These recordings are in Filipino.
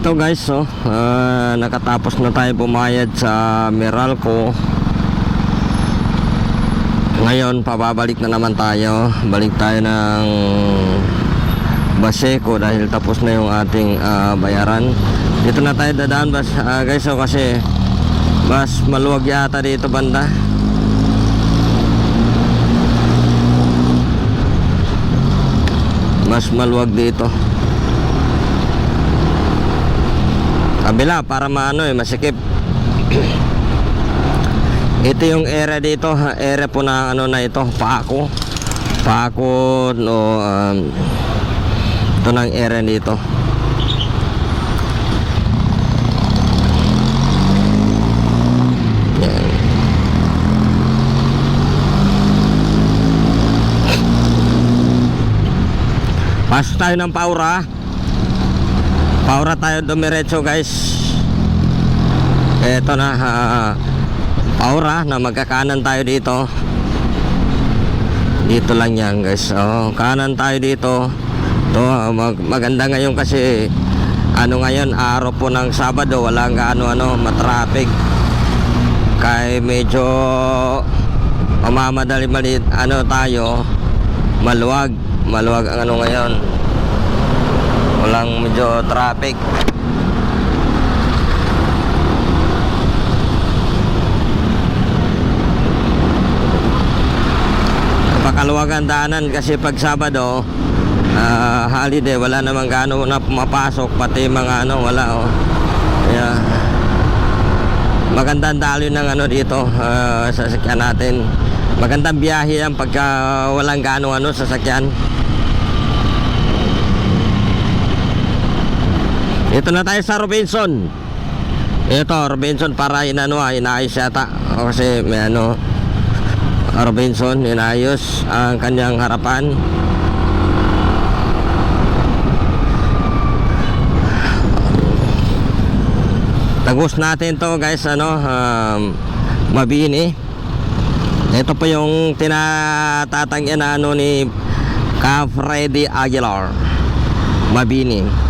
Eto guys, oh, ah, nakatapos na tayo pumayad sa Meralco. Ngayon, pababalik na naman tayo. Balik tayo ng Baseco dahil tapos na yung ating ah, bayaran. Dito na tayo dadaan bas, ah, guys, oh, kasi mas maluwag yata dito banda. Mas maluwag dito. Kabila para maano eh masikip. Ito yung area dito area po na ano na ito paako paako no um, ito ng area dito. Yan. pasok tayo ng paura Paura tayo dumiretso guys. Eto na ah, Paura na magkakanan tayo dito. Dito lang yan guys. Oh, Kanan tayo dito. To, mag Maganda ngayon kasi Ano ngayon araw po ng Sabado Walang ano ano matraffic Kaya medyo Mamamadali malit Ano tayo Maluwag. Maluwag ang ano ngayon walang medyo traffic. Pakaluwagan daanan kasi pag Sabado ah, holiday wala namang gaano na pumapasok pati mga ano wala oh. Kaya magandang daloy ng ano dito ah, sasakyan natin. Magandang biyahe yan pagka walang gaano ano sasakyan Ito na tayo sa Robinson. Ito, Robinson para inano, ah, inaayos yata. O, kasi may ano, Robinson, inayos ang kanyang harapan. Tagus natin to guys, ano, um, mabini. Ito po yung tinatatangyan na ano ni Ka Freddy Aguilar. Mabini.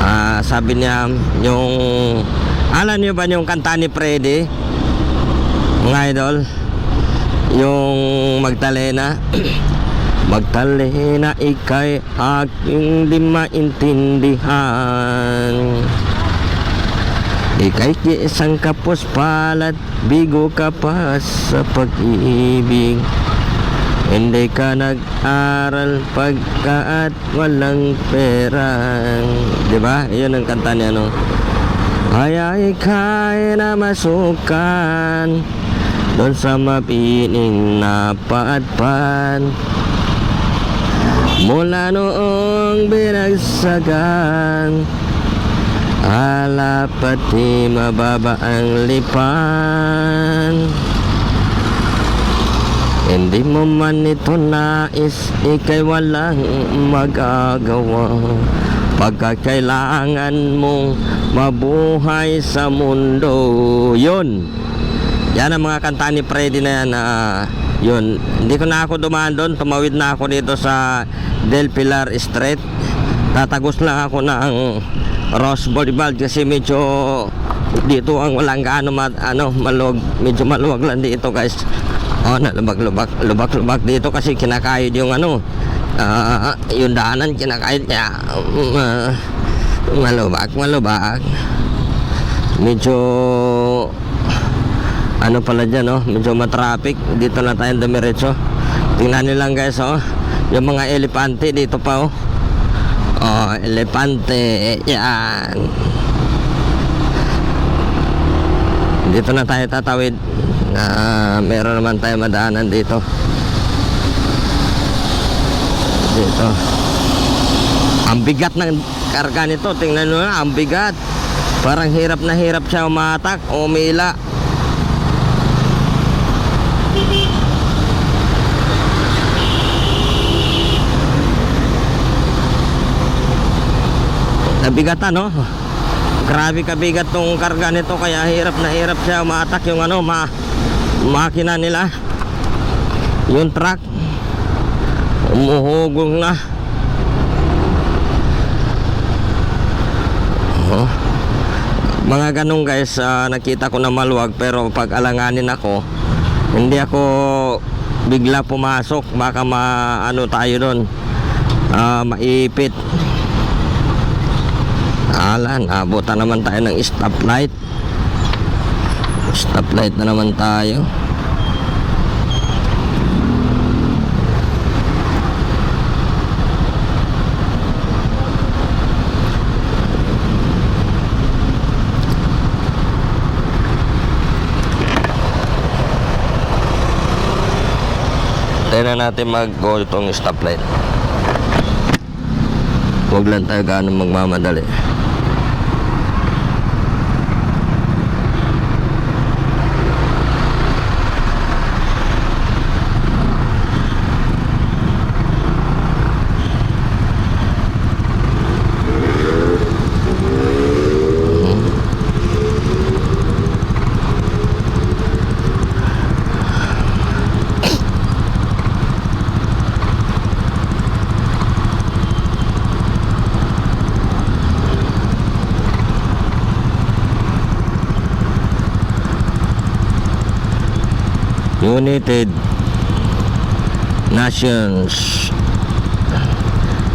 Ah, sabi niya yung alam niyo ba yung kanta ni Freddy? Mga idol, yung Magdalena. Magdalena ikay aking di maintindihan. Ika'y isang kapos palat, bigo ka pa sa pag-ibig. Hindi ka nag-aral pagkaat walang pera. Di ba? Iyon ang kanta niya, no? Kaya ika'y na masukan doon sa mapining na paadpan. Mula noong binagsagan, ala pati mababa ang lipan. Hindi mo man ito nais, ikay walang magagawa Pagkakailangan mong mabuhay sa mundo. Yun. Yan ang mga kanta ni Freddy na yan ah, Yun, hindi ko na ako dumaan doon. Tumawid na ako dito sa Del Pilar Street. Tatagos lang ako ng Ross Boulevard kasi medyo dito ang walang gaano ma, ano, maluwag, medyo maluwag lang dito guys. Oh, nalubak-lubak, lubak-lubak dito kasi kinakayod yung ano, ah, yung daanan kinakayod kaya uh, malubak, malubak. Medyo ano pala dyan, oh, medyo matraffic. Dito na tayo dumiretso. Tingnan nyo lang guys, oh, yung mga elepante dito pa, oh. Oh, elepante, yan. Dito na tayo tatawid na meron naman tayo madaanan dito dito ang bigat ng karga nito. Tingnan nyo na ang bigat. Parang hirap na hirap siya umatak umila. Nabigatan no grabe kabigat tong karga nito kaya hirap na hirap siya umatak yung ano ma makina nila. Yung truck Umuhugong na. Oh. Mga ganun guys, ah, nakita ko na maluwag pero pag alanganin ako, hindi ako bigla pumasok. Baka maano tayo doon. Ah, maipit. Ala, nabutan naman tayo ng stoplight. Stoplight na naman tayo. Na natin mag-go itong stoplight. Huwag lang tayo gaano magmamadali. United Nations.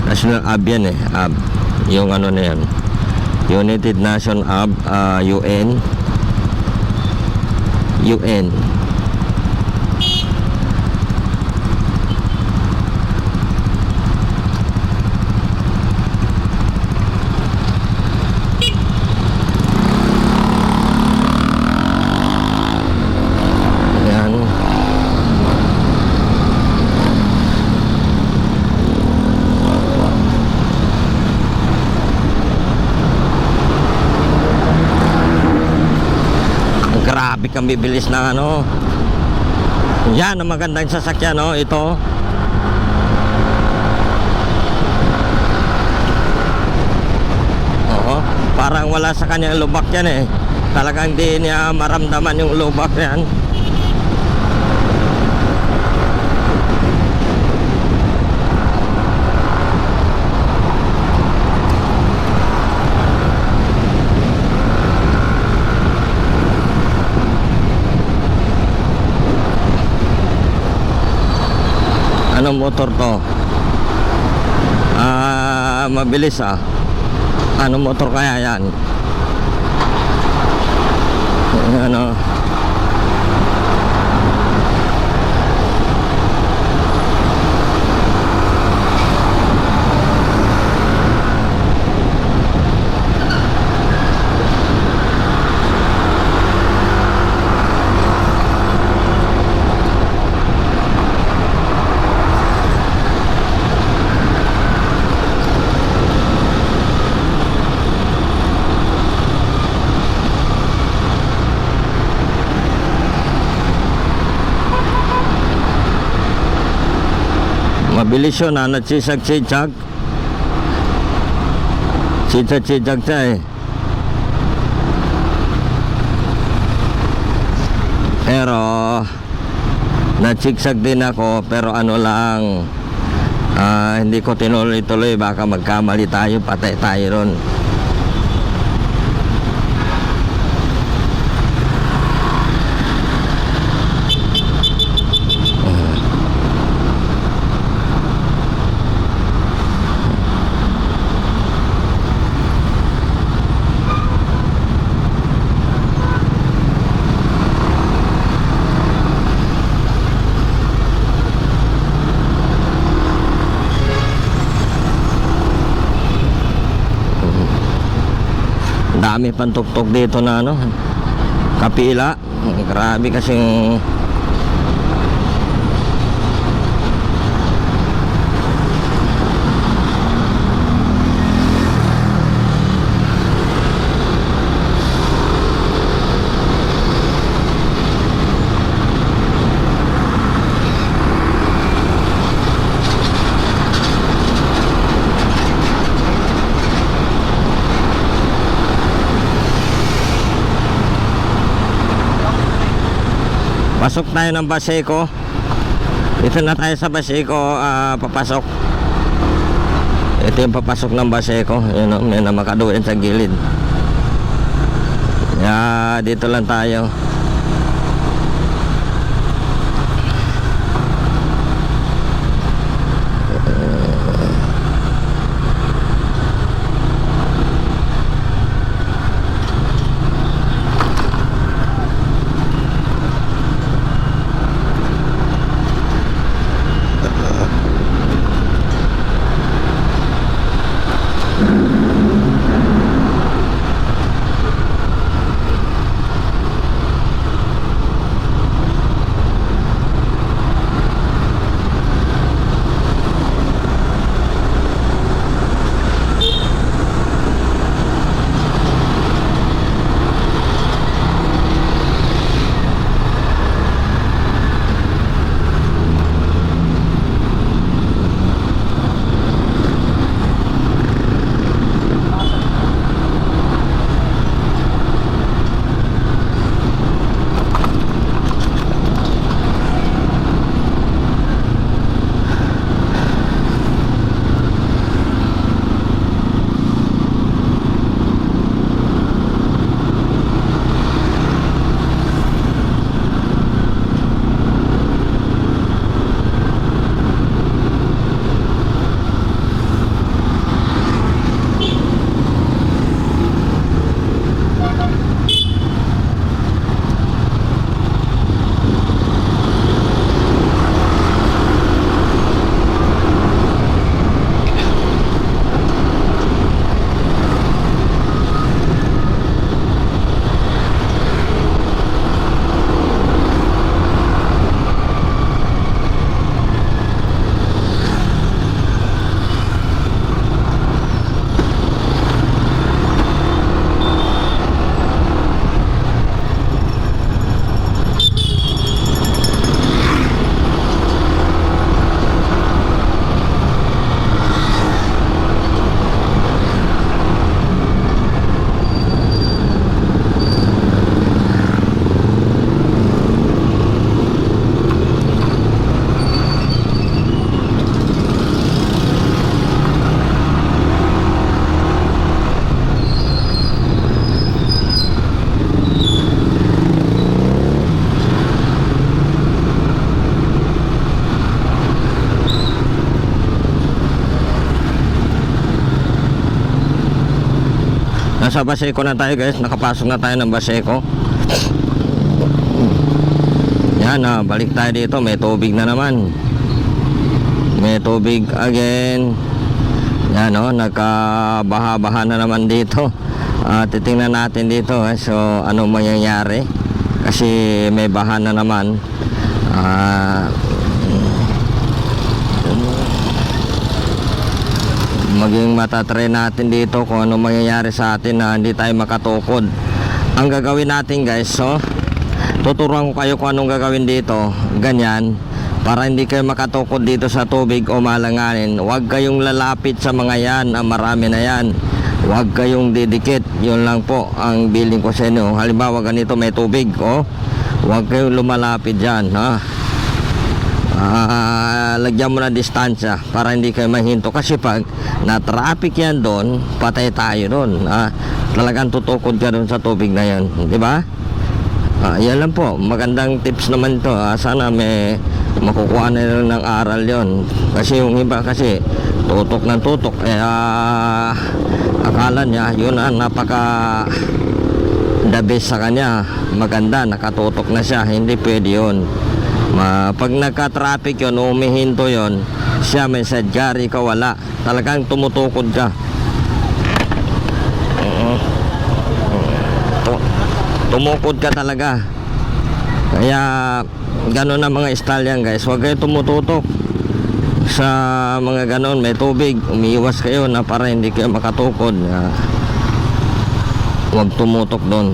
National AB yan eh AB yung ano na yan. United Nation AB ah, UN UN yan Grabe kang bibilis ng ano. Yan ang magandang sasakyan, no? Ito. Oo. Parang wala sa kanyang lubak yan eh. Talagang di niya maramdaman yung lubak yan. Anong motor to? Ah, mabilis ah. Anong motor kaya yan? Ano? Mabilis yun ha, nagsisag-sisag. Sisag-sisag siya eh. Pero, natsigsag din ako, pero ano lang, ah, hindi ko tinuloy-tuloy, baka magkamali tayo, patay tayo ron. Dami pang tuktok dito na ano kapila. Grabe kasing Pasok tayo ng Baseco. Dito na tayo sa Baseco, ah, papasok. Ito yung papasok ng Baseco. Yun, oh, may na makaduin sa gilid. Yeah, dito lang tayo. Nasa Baseco na tayo guys, nakapasok na tayo ng Baseco. Yan, ah, balik tayo dito, may tubig na naman. May tubig again. Yan oh, nagkabaha-baha na naman dito. Ah, titingnan natin dito eh, so ano mangyayari. Kasi may baha na naman. Ah, maging matatry natin dito kung ano mangyayari sa atin na hindi tayo makatukod. Ang gagawin natin guys so tuturuan ko kayo kung anong gagawin dito ganyan para hindi kayo makatukod dito sa tubig o malanganin. Huwag kayong lalapit sa mga yan ang marami na yan. Huwag kayong didikit yun lang po ang billing ko sa inyo. Halimbawa ganito may tubig oh. Huwag kayong lumalapit dyan ha Ah, lagyan mo na distansya para hindi kayo mahinto kasi pag na-traffic yan doon, patay tayo doon. Ah, talagang tutukod ka doon sa tubig na yan, di ba? Ah, yan lang po, magandang tips naman to. Ah, sana may makukuha na rin ng aral yon Kasi yung iba kasi tutok ng tutok, eh, ah, akala niya yun ang napaka the best sa kanya. Maganda, nakatutok na siya, hindi pwede yun. Ma, pag nagka-traffic yun, umihinto yun, siya may sadya, ikaw wala. Talagang tumutukod ka. Oo. Tu- Tumukod ka talaga. Kaya, gano'n na mga style yan guys. Huwag kayo tumututok. Sa mga ganon, may tubig. Umiiwas kayo na para hindi kayo makatukod. Ah, Huwag tumutok doon.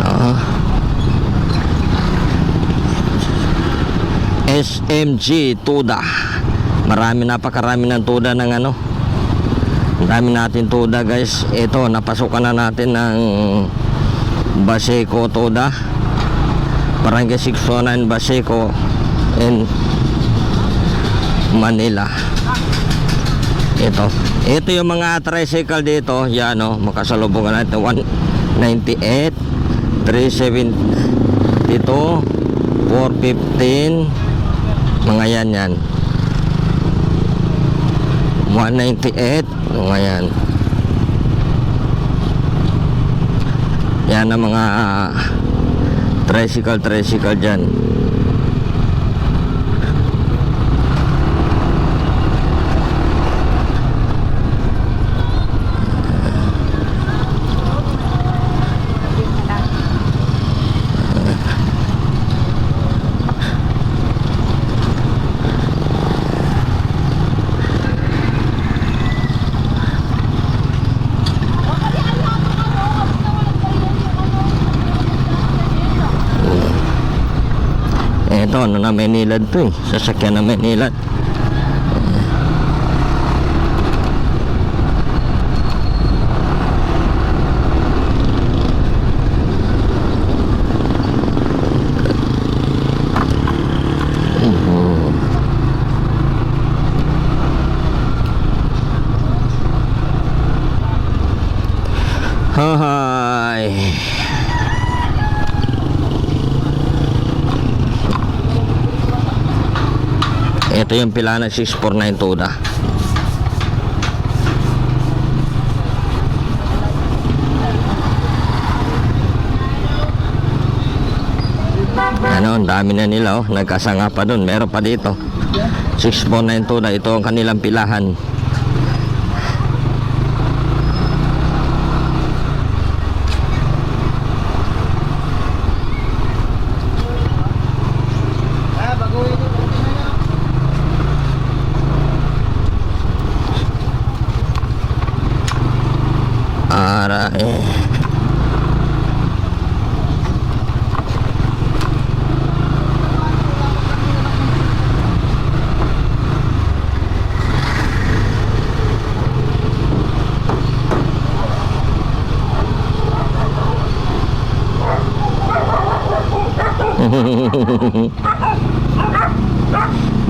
Ah. SMG Tuda marami napakarami ng tuda ng ano dami natin tuda guys ito napasukan na natin ng Baseco Tuda Barangay 609 Baseco in Manila. Ito. Ito yung mga tricycle dito. Yan o. makasalubungan natin. 198, 372, 415. Mga yan yan. 198. Mga yan. Yan ang mga tricycle tricycle dyan. Ito, ano na Maynilad to eh. Sasakyan na Maynilad. Ito yung Pilana 649 Toda. Ano, ang dami na nila oh. Nagkasanga pa dun. Meron pa dito. 649 Toda. Ito ang kanilang pilahan. Aray.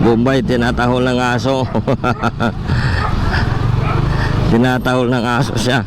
Bombay, tinatahol ng aso. tinatahol ng aso siya.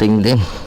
Ay, tumating din.